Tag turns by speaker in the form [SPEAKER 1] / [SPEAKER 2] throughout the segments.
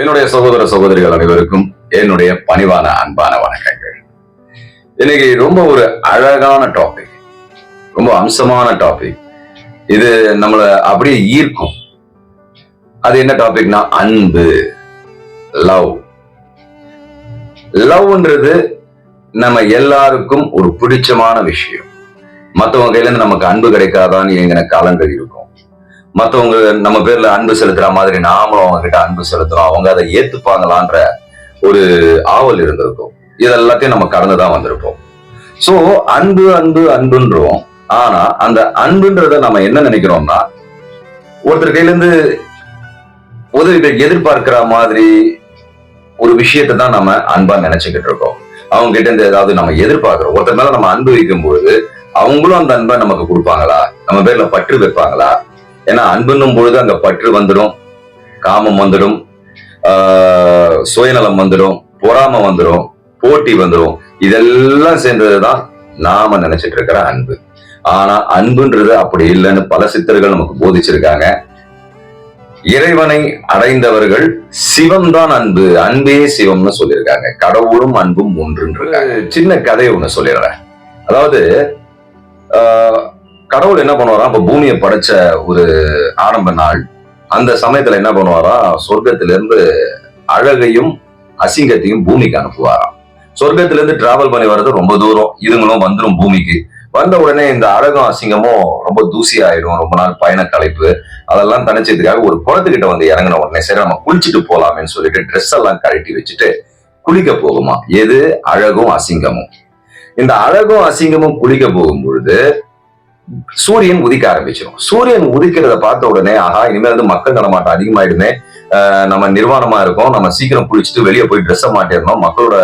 [SPEAKER 1] என்னுடைய சகோதர சகோதரிகள் அனைவருக்கும் என்னுடைய பணிவான அன்பான வணக்கங்கள். இன்னைக்கு ரொம்ப ஒரு அழகான டாபிக் ரொம்ப அம்சமான டாபிக் இது நம்மளை அப்படியே ஈர்க்கும். அது என்ன டாபிக்னா அன்பு லவ் லவ்ன்றது நம்ம எல்லாருக்கும் ஒரு பிடிச்சமான விஷயம். மத்தவங்க கையில இருந்து நமக்கு அன்பு கிடைக்காதான்னு எங்கின காலங்கள் இருக்கும். மத்தவங்க நம்ம பேர்ல அன்பு செலுத்துற மாதிரி நாமளும் அவங்க கிட்ட அன்பு செலுத்துறோம். அவங்க அதை ஏத்துப்பாங்களான்ற ஒரு ஆவல் இருந்திருக்கும். இது எல்லாத்தையும் நம்ம கடந்துதான் வந்திருப்போம். சோ அன்பு அன்பு அன்புன்றோம். ஆனா அந்த அன்புன்றத நம்ம என்ன நினைக்கிறோம்னா ஒருத்தர் கையில இருந்து உதவி எதிர்பார்க்கிற மாதிரி ஒரு விஷயத்தை தான் நம்ம அன்பா நினைச்சுக்கிட்டு இருக்கோம். அவங்க கிட்ட இருந்து ஏதாவது நம்ம எதிர்பார்க்கிறோம். ஒருத்தர் மேல நம்ம அன்பு வைக்கும் பொழுது அவங்களும் அந்த அன்பை நமக்கு கொடுப்பாங்களா? நம்ம பேர்ல பற்று வைப்பாங்களா? ஏன்னா அன்புன்னும் பொழுது அங்க பற்று வந்துடும் காமம் வந்துடும் ஆஹ் சுயநலம் வந்துடும் பொறாமை வந்துடும் போட்டி வந்துடும். இதெல்லாம் சேர்ந்ததுதான் நாம நினைச்சிட்டு இருக்கிற அன்பு. ஆனா அன்புன்றது அப்படி இல்லைன்னு பல சித்தர்கள் நமக்கு போதிச்சிருக்காங்க. இறைவனை அடைந்தவர்கள் சிவம் தான் அன்பு அன்பே சிவம்னு சொல்லியிருக்காங்க. கடவுளும் அன்பும் ஒன்றுன்னு சின்ன கதை ஒண்ணு சொல்லிடுறேன். அதாவது ஆஹ், கடவுள் என்ன பண்ணுவாராம் அப்ப பூமியை படைச்ச ஒரு ஆரம்ப நாள். அந்த சமயத்துல என்ன பண்ணுவாராம் சொர்க்கத்திலிருந்து அழகையும் அசிங்கத்தையும் பூமிக்கு அனுப்புவாராம். சொர்க்கத்துல இருந்து டிராவல் பண்ணி வர்றது ரொம்ப தூரம். இதுங்களும் வந்துடும் பூமிக்கு. வந்த உடனே இந்த அழகும் அசிங்கமும் ரொம்ப தூசி ஆயிடும் ரொம்ப நாள் பயண களைப்பு. அதெல்லாம் தனிச்சதுக்காக ஒரு குளத்துக்கிட்ட வந்து இறங்கின உடனே சரி நம்ம குளிச்சுட்டு போலாமேன்னு சொல்லிட்டு ட்ரெஸ் எல்லாம் கழட்டி வச்சுட்டு குளிக்க போகுமா எது? அழகும் அசிங்கமும். இந்த அழகும் அசிங்கமும் குளிக்க போகும் பொழுது சூரியன் உதிக்க ஆரம்பிச்சிடும் சூரியன் உதிக்கிறத பார்த்த உடனே ஆஹா இனிமேல் வந்து மக்கள் நடமாட்டம் அதிகமாயிடுமே. நம்ம நிர்வாணமா இருக்கோம். நம்ம சீக்கிரம் குளிச்சுட்டு வெளியே போய் ட்ரெஸ்ஸை மாட்டிடணும். மக்களோட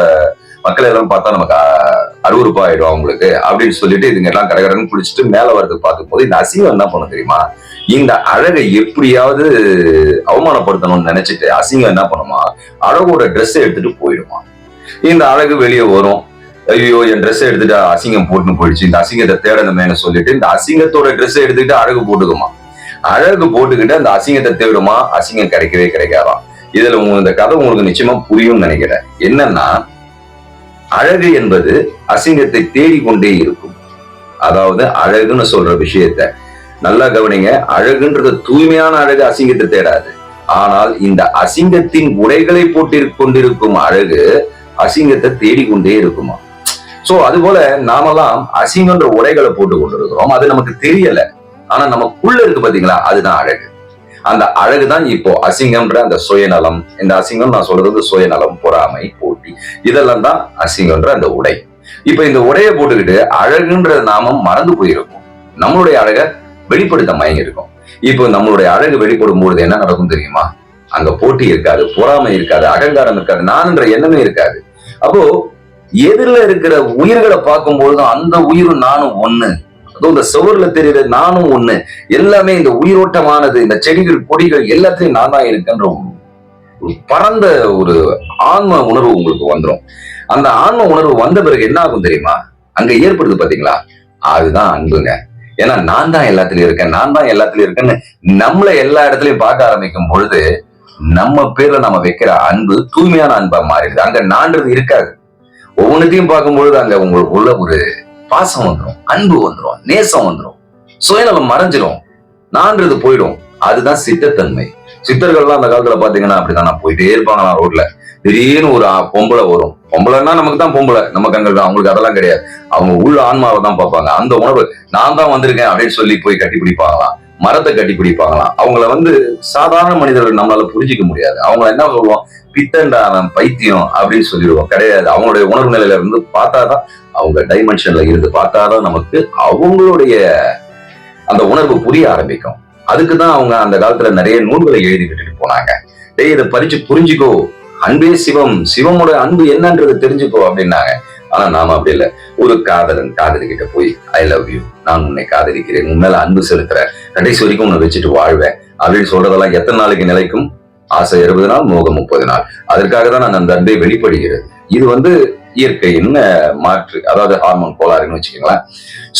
[SPEAKER 1] மக்கள் எல்லாம் பார்த்தா நமக்கு அறுவறுப்பா அருவருப்பா ஆயிடும் அவங்களுக்கு அப்படின்னு சொல்லிட்டு இதுங்க எல்லாம் கடகடன்னு குளிச்சுட்டு மேல வரது பார்க்கும் போது இந்த அசிங்கம் என்ன பண்ணும் தெரியுமா? இந்த அழகை எப்படியாவது அவமானப்படுத்தணும்னு நினைச்சிட்டு அசிங்கம் என்ன பண்ணுமா? அழகோட ட்ரெஸ் எடுத்துட்டு போயிடுமா? இந்த அழகு வெளியே வரும். ஐயோ என் ட்ரெஸ் எடுத்துட்டு அசிங்கம் போட்டுன்னு போயிடுச்சு. இந்த அசிங்கத்தை தேடணுமேனு சொல்லிட்டு இந்த அசிங்கத்தோட ட்ரெஸ் எடுத்துக்கிட்டு அழகு போட்டுக்குமா? அழகு போட்டுக்கிட்டு அந்த அசிங்கத்தை தேடுமா? அசிங்கம் கிடைக்கவே கிடைக்காதாம் இதுல உங்களுக்கு இந்த கதை உங்களுக்கு நிச்சயமா புரியும் நினைக்கிறேன். என்னன்னா அழகு என்பது அசிங்கத்தை தேடிக்கொண்டே இருக்கும். அதாவது அழகுன்னு சொல்ற விஷயத்த நல்லா கவனிங்க. அழகுன்றது தூய்மையான அழகு அசிங்கத்தை தேடாது. ஆனால் இந்த அசிங்கத்தின் உடைகளை போட்டு கொண்டிருக்கும் அழகு அசிங்கத்தை தேடிக்கொண்டே இருக்குமா? சோ அது போல நாமெல்லாம் அசிங்கன்ற உடைகளை போட்டு கொண்டிருக்கிறோம். அது நமக்கு தெரியல. ஆனா நமக்குள்ள இருக்கு பாத்தீங்களா? அதுதான் அழகு. அந்த அழகு தான் இப்போ அசிங்கம்ன்ற அந்த சுயநலம். இந்த அசிங்கம் நான் சொல்றது சுயநலம் பொறாமை போட்டி. இதெல்லாம் தான் அசிங்கம்ன்ற அந்த உடை. இப்ப இந்த உடையை போட்டுக்கிட்டு அழகுன்ற நாமம் மறந்து போயிருக்கும் நம்மளுடைய அழகை வெளிப்படுத்த மயங்கி இருக்கும் இப்போ நம்மளுடைய அழகு வெளிப்படும் பொழுது என்ன நடக்கும் தெரியுமா? அங்க போட்டி இருக்காது பொறாமை இருக்காது அகங்காரம் இருக்காது நான்ன்ற எண்ணமே இருக்காது. அப்போ எதிரில் இருக்கிற உயிர்களை பார்க்கும்போது அந்த உயிரும் நானும் ஒண்ணு. அதுவும் இந்த சுவர்ல தெரியுற நானும் ஒண்ணு. எல்லாமே இந்த உயிரோட்டமானது இந்த செடிகள் கொடிகள் எல்லாத்தையும் நான் தான் இருக்கேன்ற ஒரு பரந்த ஒரு ஆன்ம உணர்வு உங்களுக்கு வந்துடும் அந்த ஆன்ம உணர்வு வந்த பிறகு என்ன ஆகும் தெரியுமா? அங்க ஏற்படுது பாத்தீங்களா? அதுதான் அன்புங்க. ஏன்னா நான் தான் எல்லாத்துலயும் இருக்கேன் நான் தான் எல்லாத்துலயும் இருக்கேன்னு நம்மள எல்லா இடத்துலயும் பார்க்க ஆரம்பிக்கும் பொழுது நம்ம பேர்ல நம்ம வைக்கிற அன்பு தூய்மையான அன்பா மாறிடுது. அங்க நான்றது இருக்காது. ஒவ்வொன்றத்தையும் பார்க்கும்பொழுது அங்க உங்களுக்கு உள்ள ஒரு பாசம் வந்துடும் அன்பு வந்துடும் நேசம் வந்துடும் சுயநலம் மறைஞ்சிரும். நான்றது போயிடும். அதுதான் சித்தத்தன்மை. சித்தர்கள்லாம் அந்த காலத்துல பாத்தீங்கன்னா அப்படிதான். நான் போயிட்டே இருப்பாங்களா ரோட்ல. திடீர்னு ஒரு பொம்பளை வரும். பொம்பளைன்னா நமக்கு தான் பொம்பளை. நமக்கு அங்க அவங்களுக்கு அதெல்லாம் கிடையாது. அவங்க உள்ள ஆன்மாவை தான் பார்ப்பாங்க. அந்த உணர்வு நான் தான் வந்திருக்கேன் அப்படின்னு சொல்லி போய் கட்டி பிடிப்பாங்களாம் மரத்தை கட்டி பிடிப்பாங்களாம் அவங்கள வந்து சாதாரண மனிதர்கள் நம்மளால புரிஞ்சிக்க முடியாது. அவங்கள என்ன சொல்லுவோம்? பித்தண்டா அவன் பைத்தியம் அப்படின்னு சொல்லிடுவோம். கிடையாது. அவங்களுடைய உணர்வு நிலையில இருந்து பார்த்தாதான் அவங்க டைமென்ஷன்ல இருந்து பார்த்தாதான் நமக்கு அவங்களுடைய அந்த உணர்வு புரிய ஆரம்பிக்கும். அதுக்கு தான் அவங்க அந்த காலத்துல நிறைய நூல்களை எழுதி விட்டுட்டு போனாங்க. டேய் இதை பறிச்சு புரிஞ்சுக்கோ. அன்பே சிவம். சிவமோட அன்பு என்னன்றது தெரிஞ்சுக்கோ அப்படின்னாங்க. ஆனா நாம அப்படி இல்லை. ஒரு காதலன் காதலிக்கிட்ட போய் ஐ லவ் யூ நான் உன்னை காதலிக்கிறேன். உன் மேல அன்பு செலுத்துறேன். கடைசி வரைக்கும் உன்னை வச்சுட்டு வாழ்வேன். அப்படின்னு சொல்றதெல்லாம் எத்தனை நாளைக்கு நிலைக்கும்? ஆசை இருபது நாள் மோகம் முப்பது நாள். அதற்காக தான் அந்த அன்பை வெளிப்படுகிறது. இது வந்து இயற்கையின் மாற்று அதாவது ஹார்மோன் கோளாறுன்னு வச்சுக்கோங்களேன்.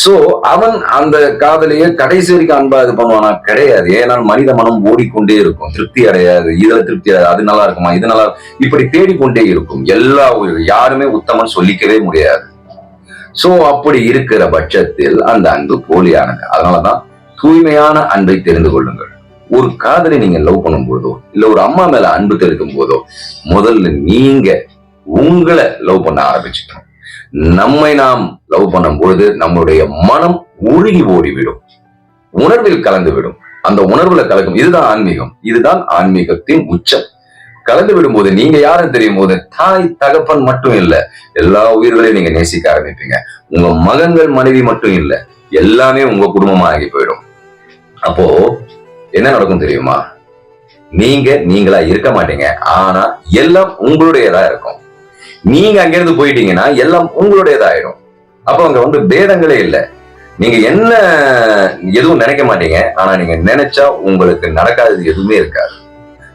[SPEAKER 1] சோ அவன் அந்த காதலிய கடைசி வரைக்கும் அன்பா இது பண்ணுவானா? கிடையாது. ஏன்னா மனித மனம் ஓடிக்கொண்டே இருக்கும். திருப்தி அடையாது. இதுல திருப்தி அடையாது. அது நல்லா இருக்குமா? இது நல்லா இப்படி தேடிக்கொண்டே இருக்கும். எல்லா யாருமே உத்தமன் சொல்லிக்கவே முடியாது. சோ அப்படி இருக்கிற பட்சத்தில் அந்த அன்பு போலியானது. அதனாலதான் தூய்மையான அன்பை தெரிந்து கொள்ளுங்கள். ஒரு காதலை நீங்க லவ் பண்ணும் போதோ இல்ல ஒரு அம்மா மேல அன்பு தெரிவிக்கும் போதோ முதல்ல நீங்க உங்களை லவ் பண்ண ஆரம்பிச்சுக்கணும். நம்மை நாம் லவ் பண்ணும் பொழுது நம்மளுடைய மனம் உருகி ஓடிவிடும். உணர்வில் கலந்து விடும் அந்த உணர்வுல கலக்கும். இதுதான் ஆன்மீகம். இதுதான் ஆன்மீகத்தின் உச்சம். கலந்து விடும்போது நீங்க யாரும் தெரியும் போது தாய் தகப்பன் மட்டும் இல்ல எல்லா உயிர்களையும் நீங்க நேசிக்க ஆரம்பிப்பீங்க. உங்க மகன்கள் மனைவி மட்டும் இல்ல எல்லாமே உங்க குடும்பமா ஆகி போயிடும். அப்போ என்ன நடக்கும் தெரியுமா? நீங்க நீங்களா இருக்க மாட்டீங்க. ஆனா எல்லாம் உங்களுடையதா இருக்கும். நீங்க அங்கிருந்து போயிட்டீங்கன்னா எல்லாம் உங்களுடையதாயிடும். அப்ப அங்க வந்து பேதங்களே இல்ல. நீங்க என்ன எதுவும் நினைக்க மாட்டீங்க. ஆனா நீங்க நினைச்சா உங்களுக்கு நடக்காதது எதுவுமே இருக்காது.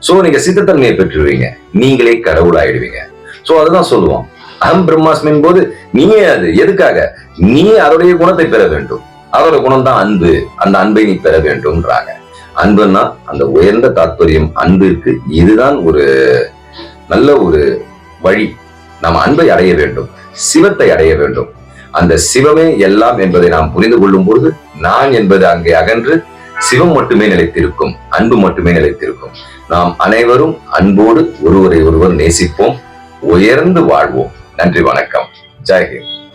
[SPEAKER 1] சோ நீங்க சித்தத்தன்மையை பெற்றுருவீங்க. நீங்களே கடவுள் ஆயிடுவீங்க. சோ அதுதான் சொல்லுவோம். அகம் பிரம்மாஸ்மின் போது நீயே அது. எதுக்காக? நீ அதோடைய குணத்தை பெற வேண்டும். அதோட குணம் தான் அன்பு. அந்த அன்பை நீ பெற வேண்டும்ன்றாங்க. அன்புன்னா அந்த உயர்ந்த தாத்பரியம் அன்பிற்கு இதுதான் ஒரு நல்ல ஒரு வழி. நாம் அன்பை அடைய வேண்டும் சிவத்தை அடைய வேண்டும். அந்த சிவமே எல்லாம் என்பதை நாம் புரிந்து கொள்ளும் பொழுது நான் என்பது அங்கே அகன்று சிவம் மட்டுமே நிலைத்திருக்கும் அன்பு மட்டுமே நிலைத்திருக்கும். நாம் அனைவரும் அன்போடு ஒருவரை ஒருவர் நேசிப்போம் உயர்ந்து வாழ்வோம். நன்றி வணக்கம். ஜெய்ஹிந்த்